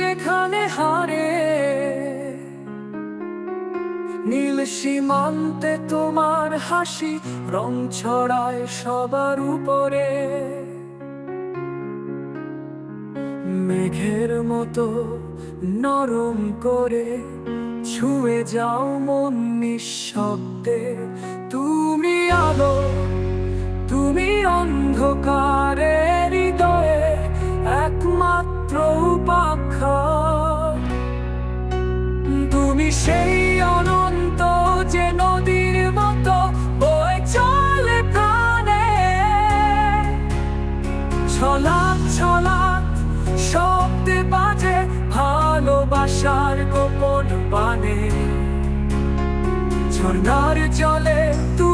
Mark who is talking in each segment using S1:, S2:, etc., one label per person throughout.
S1: যেখানে হারে, নীল সীমান্তে তোমার হাসি, রং ছড়ায় সবার উপরে। মেঘের মতো নরম করে ছুঁয়ে যাও মন নিঃশব্দে, তুমি আলো সেই অনন্ত যে নদীর মতো বয়ে চলে প্রাণে। ছলাক ছলাক, শব্দে বাজে ভালোবাসার গোপন বানে ঝর্ণার জলে তুমি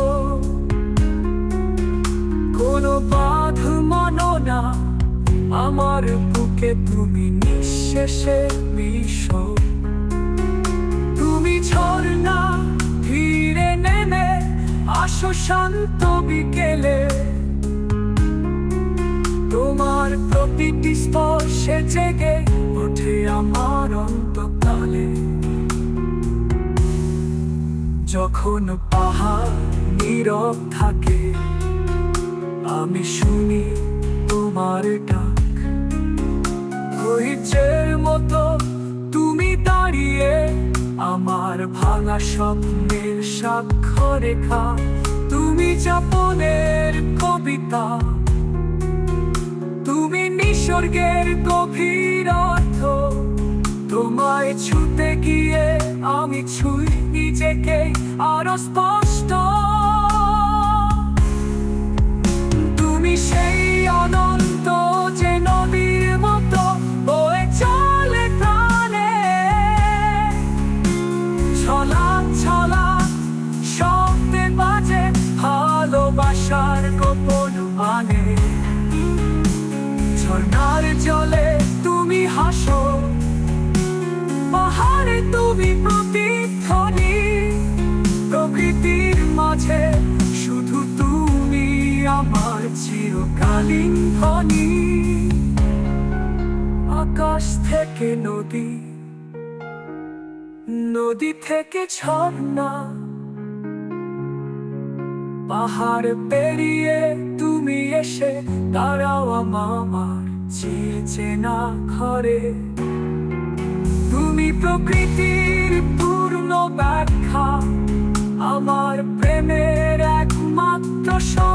S1: বাধ মানো না। আমার বুকে তুমি নিঃশেষে বিষ তুমি ঝর্ণা ধীরে নেমে আসো শান্ত বিকেলে। তোমার প্রতিটি স্পর্শে জেগে ওঠে আমার অন্তকালে। যখন পাহাড় নীরব থাকে আমি শুনি তোমার ডাক। হইচের মতো তুমি দাঁড়িয়ে আমার ভাঙা স্বপ্নের সাক্ষ্য রেখা তুমি যাপনের কবিতা। তুমি নিসর্গের গভীর অর্থ। তোমায় ছুতে গিয়ে আমি ছুই নিজেকে আরও স্পষ্ট। ঝর্ণার জলে তুমি হাসো। পাহাড়ে তুমি প্রতিধ্বনি। প্রকৃতির মাঝে শুধু তুমি আমার চিরকালীন ধ্বনি আকাশ থেকে নদী নদী থেকে ঝর্ণা। পাহাড় পেরিয়ে তুমি এসে দাঁড়াও আমার চেয়ে চেনা ঘরে। তুমি প্রকৃতির পূর্ণ ব্যাখ্যা। আমার প্রেমের একমাত্র কবিতা